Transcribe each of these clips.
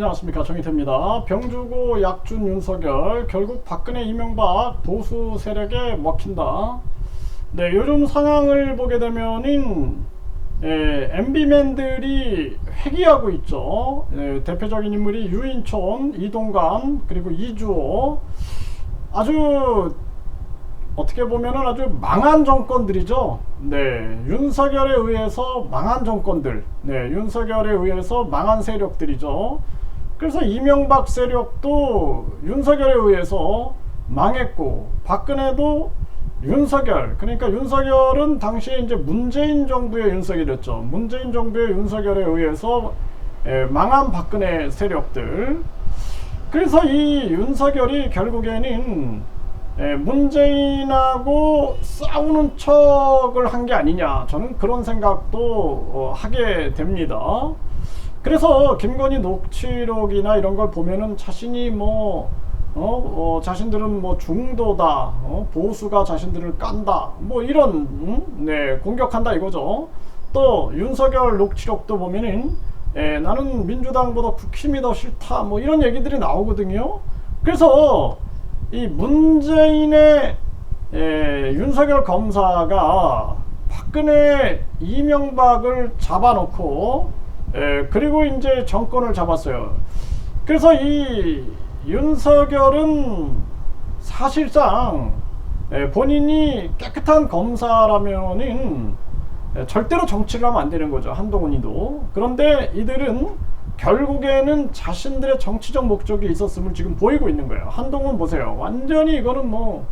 안녕하십니까 정희태입니다. 병주고 약준 윤석열 결국 박근혜 이명박 보수 세력에 먹힌다. 네 요즘 상황을 보게 되면은 예, MB맨들이 회귀하고 있죠. 예, 대표적인 인물이 유인촌, 이동관 그리고 이주호 아주 어떻게 보면은 아주 망한 정권들이죠. 네, 윤석열에 의해서 망한 정권들, 네, 윤석열에 의해서 망한 세력들이죠. 그래서 이명박 세력도 윤석열에 의해서 망했고, 박근혜도 윤석열, 그러니까 윤석열은 당시에 이제 문재인 정부의 윤석열이었죠. 문재인 정부의 윤석열에 의해서 에, 망한 박근혜 세력들. 그래서 이 윤석열이 결국에는 예, 문재인하고 싸우는 척을 한 게 아니냐 저는 그런 생각도 어, 하게 됩니다. 그래서 김건희 녹취록이나 이런 걸 보면은 자신이 뭐 어, 어, 자신들은 뭐 중도다, 어, 보수가 자신들을 깐다, 뭐 이런 음? 네 공격한다 이거죠. 또 윤석열 녹취록도 보면은 예, 나는 민주당보다 국힘이 더 싫다, 뭐 이런 얘기들이 나오거든요. 그래서 이 문재인의 에, 윤석열 검사가 박근혜 이명박을 잡아놓고 에, 그리고 이제 정권을 잡았어요. 그래서 이 윤석열은 사실상 에, 본인이 깨끗한 검사라면은 에, 절대로 정치를 하면 안 되는 거죠. 한동훈이도. 그런데 이들은 결국에는 자신들의 정치적 목적이 있었음을 지금 보이고 있는 거예요. 한동훈 보세요. 완전히 이거는 뭐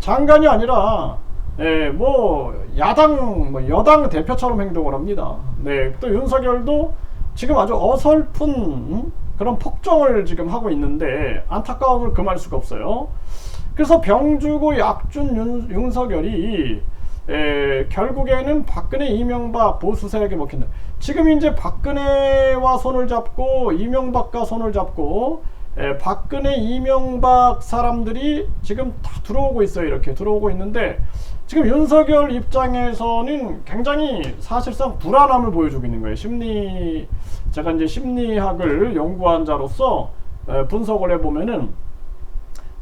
장관이 아니라 예, 뭐 야당 뭐 여당 대표처럼 행동을 합니다. 네, 또 윤석열도 지금 아주 어설픈 음? 그런 폭정을 지금 하고 있는데 안타까움을 금할 수가 없어요. 그래서 병주고 약준 윤, 윤석열이 에, 결국에는 박근혜 이명박 보수 세력에 먹힌다. 지금 이제 박근혜와 손을 잡고 이명박과 손을 잡고 에, 박근혜 이명박 사람들이 지금 다 들어오고 있어요. 이렇게 들어오고 있는데 지금 윤석열 입장에서는 굉장히 사실상 불안함을 보여주고 있는 거예요. 심리 제가 이제 심리학을 연구한 자로서 에, 분석을 해보면은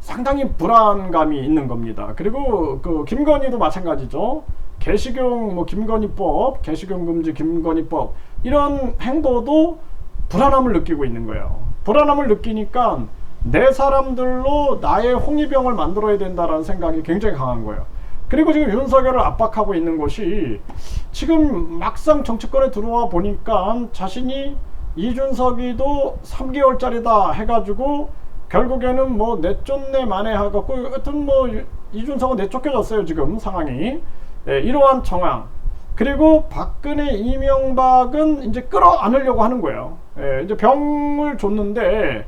상당히 불안감이 있는 겁니다. 그리고 그 김건희도 마찬가지죠. 개시경 뭐 김건희법, 개시경 금지 김건희법 이런 행보도 불안함을 느끼고 있는 거예요. 불안함을 느끼니까 내 사람들로 나의 홍위병을 만들어야 된다라는 생각이 굉장히 강한 거예요. 그리고 지금 윤석열을 압박하고 있는 것이 지금 막상 정치권에 들어와 보니까 자신이 이준석이도 3개월짜리다 해가지고 결국에는 뭐 내쫓내 만에 해갖고 하여튼 뭐 이준석은 내쫓겨졌어요 지금 상황이. 예, 이러한 정황. 그리고 박근혜 이명박은 이제 끌어안으려고 하는 거예요. 예, 이제 병을 줬는데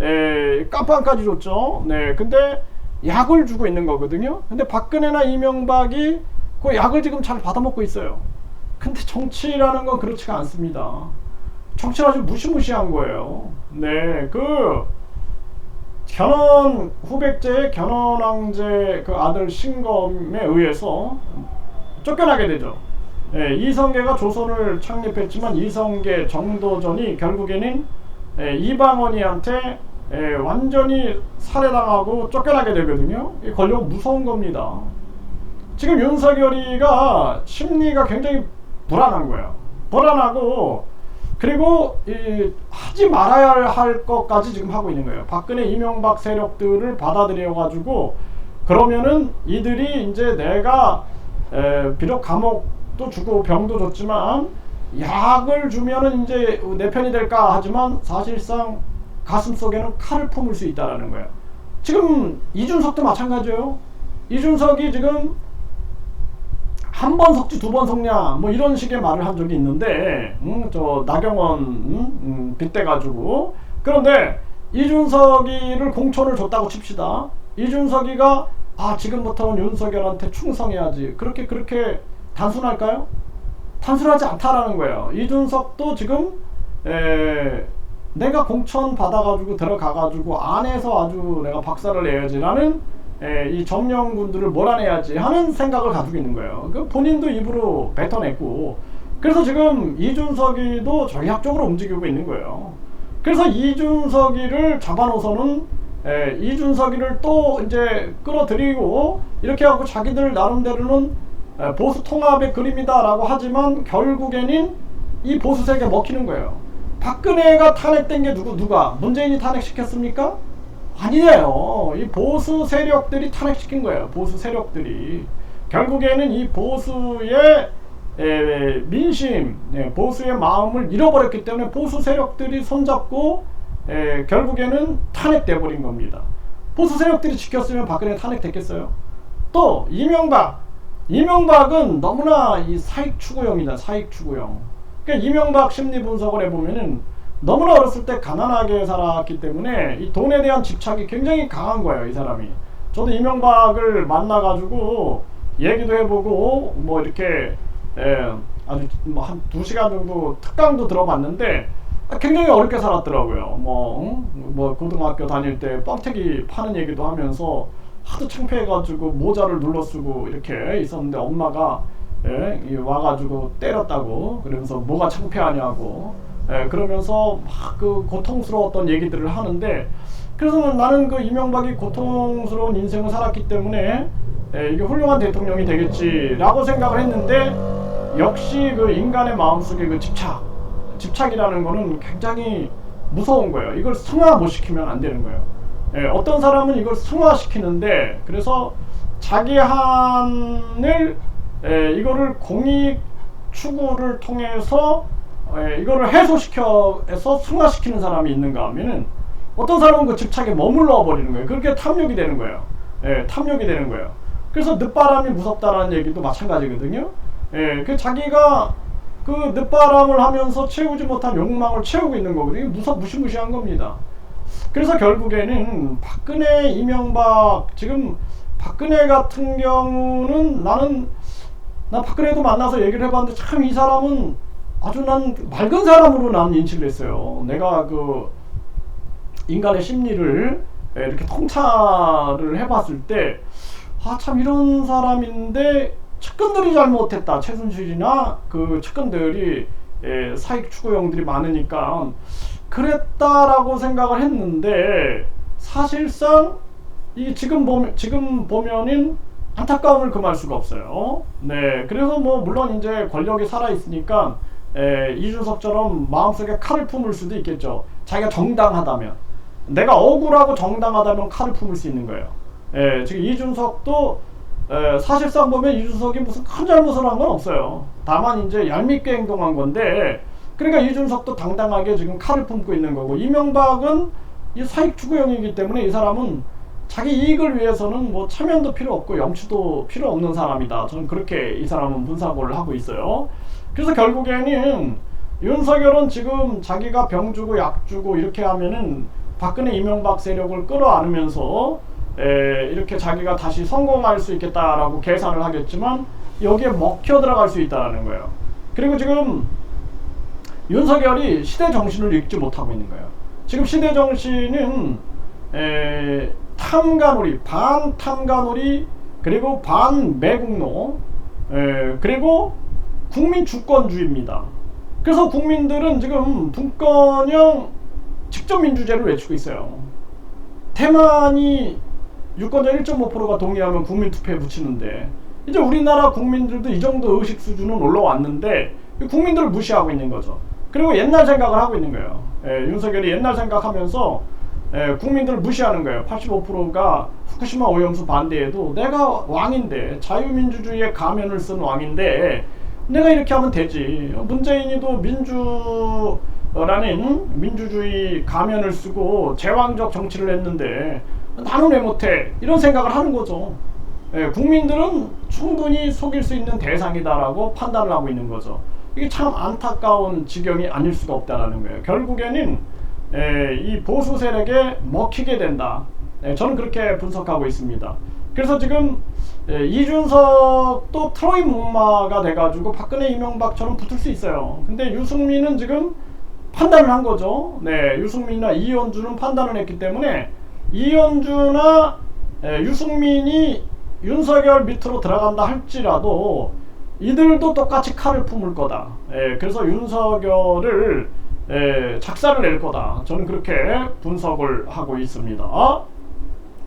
예, 깜빵까지 줬죠. 네 근데 약을 주고 있는 거거든요. 근데 박근혜나 이명박이 그 약을 지금 잘 받아먹고 있어요. 근데 정치라는 건 그렇지가 않습니다. 정치는 아주 무시무시한 거예요. 네 그 견훤 후백제의 견훤왕제 그 아들 신검에 의해서 쫓겨나게 되죠. 예, 이성계가 조선을 창립했지만 이성계 정도전이 결국에는 예, 이방원이한테 예, 완전히 살해당하고 쫓겨나게 되거든요. 이 걸려 무서운 겁니다. 지금 윤석열이가 심리가 굉장히 불안한 거예요. 불안하고 그리고 이, 하지 말아야 할 것까지 지금 하고 있는 거예요. 박근혜 이명박 세력들을 받아들여 가지고 그러면은 이들이 이제 내가 에, 비록 감옥도 주고 병도 줬지만 약을 주면은 이제 내 편이 될까 하지만 사실상 가슴 속에는 칼을 품을 수 있다라는 거예요. 지금 이준석도 마찬가지예요. 이준석이 지금 한 번 석지 두 번 석냐 뭐 이런 식의 말을 한 적이 있는데 음, 저 나경원 음, 음, 빗대 가지고 그런데 이준석이를 공천을 줬다고 칩시다. 이준석이가 아 지금부터는 윤석열한테 충성해야지 그렇게 그렇게 단순할까요? 단순하지 않다라는 거예요. 이준석도 지금 에, 내가 공천 받아가지고 들어가가지고 안에서 아주 내가 박살을 내야지라는 에, 이 점령군들을 몰아내야지 하는 생각을 가지고 있는 거예요. 그 본인도 입으로 뱉어냈고 그래서 지금 이준석이도 전략적으로 움직이고 있는 거예요. 그래서 이준석이를 잡아놓고서는 에, 이준석이를 또 이제 끌어들이고 이렇게 하고 자기들 나름대로는 에, 보수 통합의 그림이다라고 하지만 결국에는 이 보수 세계 먹히는 거예요. 박근혜가 탄핵된 게 누구 누가 문재인이 탄핵시켰습니까? 아니에요. 이 보수 세력들이 탄핵시킨 거예요. 보수 세력들이 결국에는 이 보수의 에, 민심, 네, 보수의 마음을 잃어버렸기 때문에 보수 세력들이 손잡고 에, 결국에는 탄핵돼 버린 겁니다. 보수 세력들이 지켰으면 박근혜 탄핵됐겠어요? 또 이명박, 이명박은 너무나 이 사익 추구형이다. 사익 추구형. 그러니까 이명박 심리 분석을 해보면은 너무나 어렸을 때 가난하게 살았기 때문에 이 돈에 대한 집착이 굉장히 강한 거예요. 이 사람이. 저도 이명박을 만나가지고 얘기도 해보고 뭐 이렇게 예, 아주 뭐 한 두 시간 정도 특강도 들어봤는데 굉장히 어렵게 살았더라고요. 뭐, 응? 뭐 고등학교 다닐 때 뻥튀기 파는 얘기도 하면서 하도 창피해가지고 모자를 눌러 쓰고 이렇게 있었는데 엄마가 예, 이 와가지고 때렸다고 그러면서 뭐가 창피하냐고 예, 그러면서 막 그 고통스러웠던 얘기들을 하는데 그래서 나는 그 이명박이 고통스러운 인생을 살았기 때문에 예, 이게 훌륭한 대통령이 되겠지라고 생각을 했는데 역시 그 인간의 마음속에 그 집착, 집착이라는 거는 굉장히 무서운 거예요. 이걸 승화 못 시키면 안 되는 거예요. 예, 어떤 사람은 이걸 승화시키는데 그래서 자기 한을 예, 이거를 공익 추구를 통해서 예, 이거를 해소시켜서 승화시키는 사람이 있는가 하면은 어떤 사람은 그 집착에 머물러 버리는 거예요. 그렇게 탐욕이 되는 거예요. 예, 탐욕이 되는 거예요. 그래서 늦바람이 무섭다라는 얘기도 마찬가지거든요. 예, 그 자기가 그 늦바람을 하면서 채우지 못한 욕망을 채우고 있는 거거든요. 무서 무시무시한 겁니다. 그래서 결국에는 박근혜, 이명박 지금 박근혜 같은 경우는 나는 나 박근혜도 만나서 얘기를 해봤는데 참 이 사람은 아주 난 맑은 사람으로 난 인식을 했어요. 내가 그 인간의 심리를 이렇게 통찰을 해봤을 때, 아, 참 이런 사람인데, 측근들이 잘못했다. 최순실이나 그 측근들이 예, 사익 추구형들이 많으니까 그랬다라고 생각을 했는데 사실상 이 지금 보면 지금 보면은 안타까움을 금할 수가 없어요. 네, 그래서 뭐 물론 이제 권력이 살아 있으니까 에, 이준석처럼 마음속에 칼을 품을 수도 있겠죠. 자기가 정당하다면 내가 억울하고 정당하다면 칼을 품을 수 있는 거예요. 에, 지금 이준석도 에, 사실상 보면 이준석이 무슨 큰 잘못을 한 건 없어요. 다만 이제 얄밉게 행동한 건데 그러니까 이준석도 당당하게 지금 칼을 품고 있는 거고 이명박은 이 사익 추구형이기 때문에 이 사람은 자기 이익을 위해서는 뭐 체면도 필요 없고 염치도 필요 없는 사람이다. 저는 그렇게 이 사람은 분사고를 하고 있어요. 그래서 결국에는 윤석열은 지금 자기가 병 주고 약 주고 이렇게 하면은 박근혜 이명박 세력을 끌어안으면서 에, 이렇게 자기가 다시 성공할 수 있겠다라고 계산을 하겠지만 여기에 먹혀 들어갈 수 있다는 거예요. 그리고 지금 윤석열이 시대 정신을 읽지 못하고 있는 거예요. 지금 시대 정신은 에, 탐관오리, 반탐관오리, 그리고 반매국노, 에, 그리고 국민 주권주의입니다. 그래서 국민들은 지금 분권형 직접민주제를 외치고 있어요. 대만이 유권자 1.5%가 동의하면 국민투표에 붙이는데 이제 우리나라 국민들도 이 정도 의식 수준은 올라왔는데 국민들을 무시하고 있는 거죠. 그리고 옛날 생각을 하고 있는 거예요. 예, 윤석열이 옛날 생각하면서 예, 국민들을 무시하는 거예요. 85%가 후쿠시마 오염수 반대에도 내가 왕인데 자유민주주의의 가면을 쓴 왕인데 내가 이렇게 하면 되지. 문재인이도 민주라는 민주주의 가면을 쓰고 제왕적 정치를 했는데 나는 왜 못해? 이런 생각을 하는 거죠. 예, 국민들은 충분히 속일 수 있는 대상이다라고 판단을 하고 있는 거죠. 이게 참 안타까운 지경이 아닐 수가 없다라는 거예요. 결국에는 에, 이 보수 세력에 먹히게 된다. 에, 저는 그렇게 분석하고 있습니다. 그래서 지금 에, 이준석도 트로이 목마가 돼가지고 박근혜 이명박처럼 붙을 수 있어요. 근데 유승민은 지금 판단을 한 거죠. 네, 유승민이나 이현주는 판단을 했기 때문에 이현주나 에, 유승민이 윤석열 밑으로 들어간다 할지라도 이들도 똑같이 칼을 품을 거다. 예, 그래서 윤석열을 에, 작사를 낼 거다. 저는 그렇게 분석을 하고 있습니다.